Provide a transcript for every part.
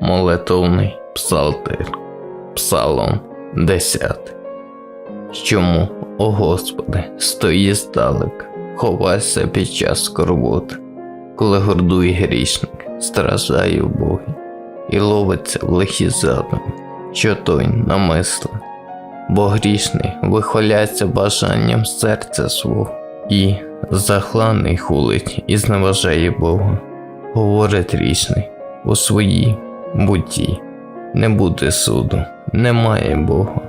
Молитовний псалтир, Псалом 10. Чому, о Господи, стої здалека, ховайся під час скорботи, коли гордує грішник, страждає в Богі, і ловиться в лихі задуми, що той намисли. Бо грішний вихваляється бажанням серця свого, і захланий хулить і зневажає Бога. Говорить грішний у своїй буті. Не буде суду, немає Бога.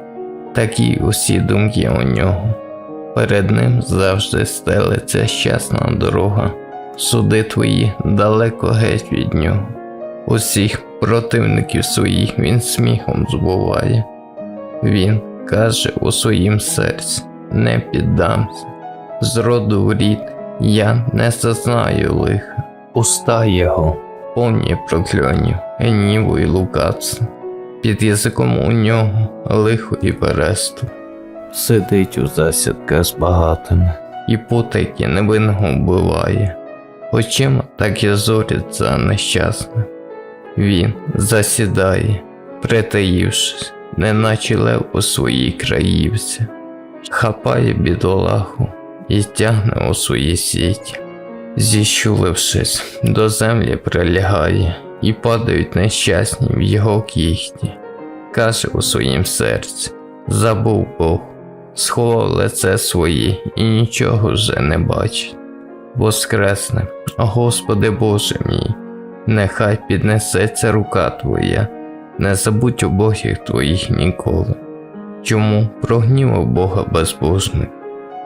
Такі усі думки у нього. Перед ним завжди стелиться щасна дорога, суди твої далеко геть від нього. Усіх противників своїх він сміхом збуває. Він каже у своїм серці: не піддамся. З роду в рід я не зазнаю лиха, уста його повні прокльонів, гніву і лукавства. Під язиком у нього лихо і пересту. Сидить у засідках з багатими, і потайки невинного вбиває. Очима так і зориться нещасним. Він засідає, притаївшись, неначе лев у своїй краївці, хапає бідолаху і тягне у свої сіті. Зіщулившись, до землі прилягає, і падають нещасні в його кіхті. Каже у своїм серці: забув Бог, сховав лице своє і нічого вже не бачить. Воскресне, Господи Боже мій, нехай піднесеться рука Твоя, не забудь убогих Твоїх ніколи. Чому прогнівав Бога безбожник,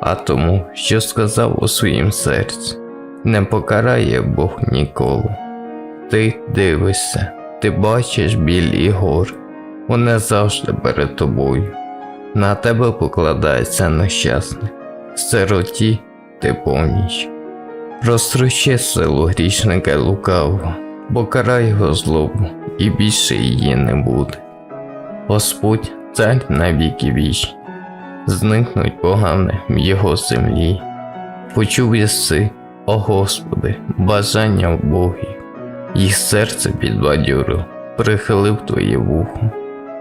а тому, що сказав у своїм серці не покарає Бог ніколи. Ти дивишся, ти бачиш біль і гори, вони завжди перед тобою. На тебе покладається нещасний, сироті ти поміч. Розтрощи силу грішника лукавого, бо карай його злобу, і більше її не буде. Господь цар на віки вічні, зникнуть погане в його землі. Почув єси, о Господи, бажання в Богі, їх серце підбадьорив, прихилив Твоє вухо,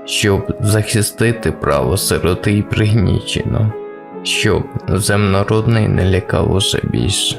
щоб захистити право сироти і пригнічено, щоб земнородний не лякав уже більше.